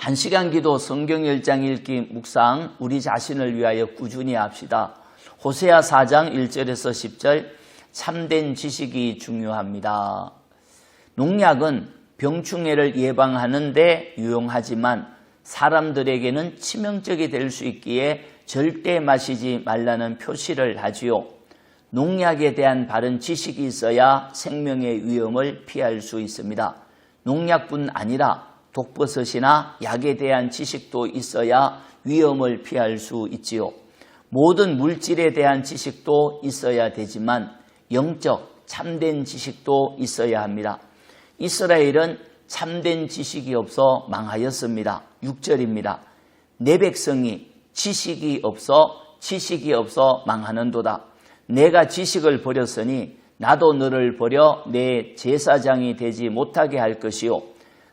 한 시간 기도 성경 1장 읽기 묵상 우리 자신을 위하여 꾸준히 합시다. 호세아 4장 1절에서 10절 참된 지식이 중요합니다. 농약은 병충해를 예방하는데 유용하지만 사람들에게는 치명적이 될 수 있기에 절대 마시지 말라는 표시를 하지요. 농약에 대한 바른 지식이 있어야 생명의 위험을 피할 수 있습니다. 농약뿐 아니라 독버섯이나 약에 대한 지식도 있어야 위험을 피할 수 있지요. 모든 물질에 대한 지식도 있어야 되지만 영적 참된 지식도 있어야 합니다. 이스라엘은 참된 지식이 없어 망하였습니다. 6절입니다. 내 백성이 지식이 없어 지식이 없어 망하는도다. 내가 지식을 버렸으니 나도 너를 버려 내 제사장이 되지 못하게 할 것이요.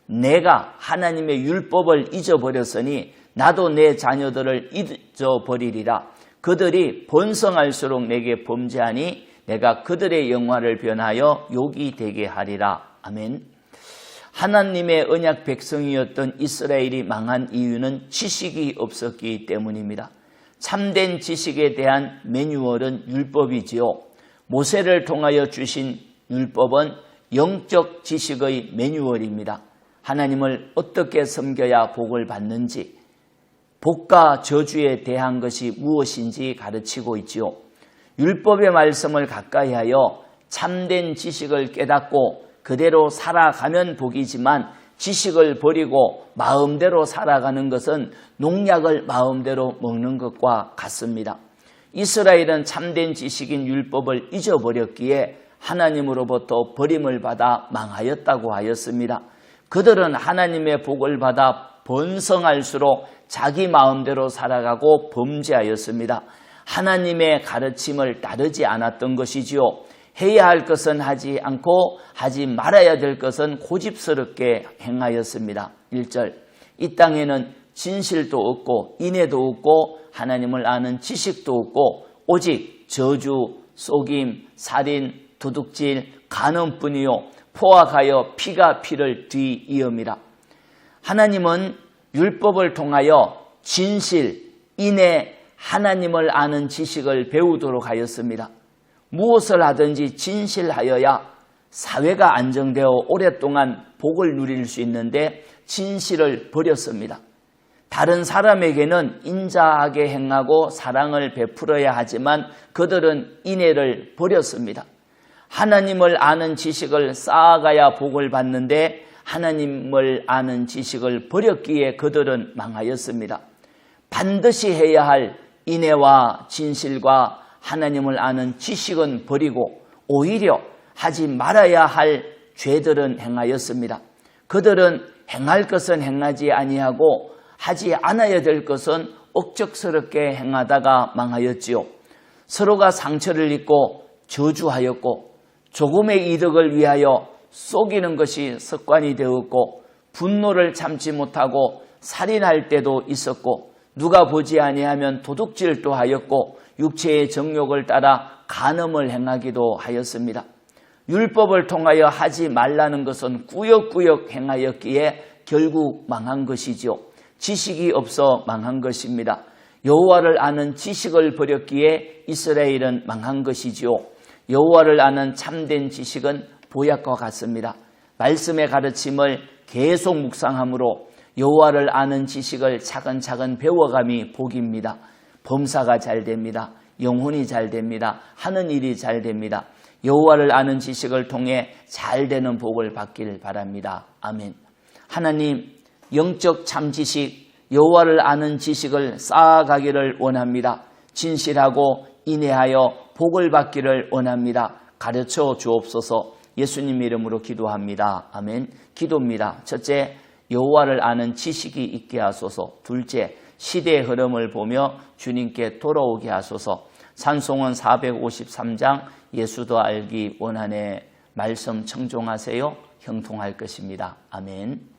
내가 하나님의 율법을 잊어버렸으니 나도 내 자녀들을 잊어버리리라. 그들이 번성할수록 내게 범죄하니 내가 그들의 영화를 변하여 욕이 되게 하리라. 아멘. 하나님의 언약 백성이었던 이스라엘이 망한 이유는 지식이 없었기 때문입니다. 참된 지식에 대한 매뉴얼은 율법이지요. 모세를 통하여 주신 율법은 영적 지식의 매뉴얼입니다. 하나님을 어떻게 섬겨야 복을 받는지, 복과 저주에 대한 것이 무엇인지 가르치고 있지요. 율법의 말씀을 가까이 하여 참된 지식을 깨닫고 그대로 살아가면 복이지만 지식을 버리고 마음대로 살아가는 것은 농약을 마음대로 먹는 것과 같습니다. 이스라엘은 참된 지식인 율법을 잊어버렸기에 하나님으로부터 버림을 받아 망하였다고 하였습니다. 그들은 하나님의 복을 받아 번성할수록 자기 마음대로 살아가고 범죄하였습니다. 하나님의 가르침을 따르지 않았던 것이지요. 해야 할 것은 하지 않고 하지 말아야 될 것은 고집스럽게 행하였습니다. 1절. 이 땅에는 진실도 없고 인애도 없고 하나님을 아는 지식도 없고 오직 저주, 속임, 살인, 도둑질, 간음뿐이요 포악하여 피가 피를 뒤이음이라. 하나님은 율법을 통하여 진실, 인애, 하나님을 아는 지식을 배우도록 하였습니다. 무엇을 하든지 진실하여야 사회가 안정되어 오랫동안 복을 누릴 수 있는데 진실을 버렸습니다. 다른 사람에게는 인자하게 행하고 사랑을 베풀어야 하지만 그들은 인애를 버렸습니다. 하나님을 아는 지식을 쌓아가야 복을 받는데 하나님을 아는 지식을 버렸기에 그들은 망하였습니다. 반드시 해야 할 인애와 진실과 하나님을 아는 지식은 버리고 오히려 하지 말아야 할 죄들은 행하였습니다. 그들은 행할 것은 행하지 아니하고 하지 않아야 될 것은 억적스럽게 행하다가 망하였지요. 서로가 상처를 입고 저주하였고 조금의 이득을 위하여 속이는 것이 습관이 되었고 분노를 참지 못하고 살인할 때도 있었고 누가 보지 아니하면 도둑질도 하였고 육체의 정욕을 따라 간음을 행하기도 하였습니다. 율법을 통하여 하지 말라는 것은 꾸역꾸역 행하였기에 결국 망한 것이죠. 지식이 없어 망한 것입니다. 여호와를 아는 지식을 버렸기에 이스라엘은 망한 것이지요. 여호와를 아는 참된 지식은 보약과 같습니다. 말씀의 가르침을 계속 묵상함으로 여호와를 아는 지식을 차근차근 배워감이 복입니다. 범사가 잘 됩니다. 영혼이 잘 됩니다. 하는 일이 잘 됩니다. 여호와를 아는 지식을 통해 잘 되는 복을 받기를 바랍니다. 아멘. 하나님 영적 참 지식 여호와를 아는 지식을 쌓아가기를 원합니다. 진실하고 인내하여 복을 받기를 원합니다. 가르쳐 주옵소서. 예수님 이름으로 기도합니다. 아멘. 기도입니다. 첫째, 여호와를 아는 지식이 있게 하소서. 둘째, 시대의 흐름을 보며 주님께 돌아오게 하소서. 산송은 453장 예수도 알기 원하네 말씀 청종하세요. 형통할 것입니다. 아멘.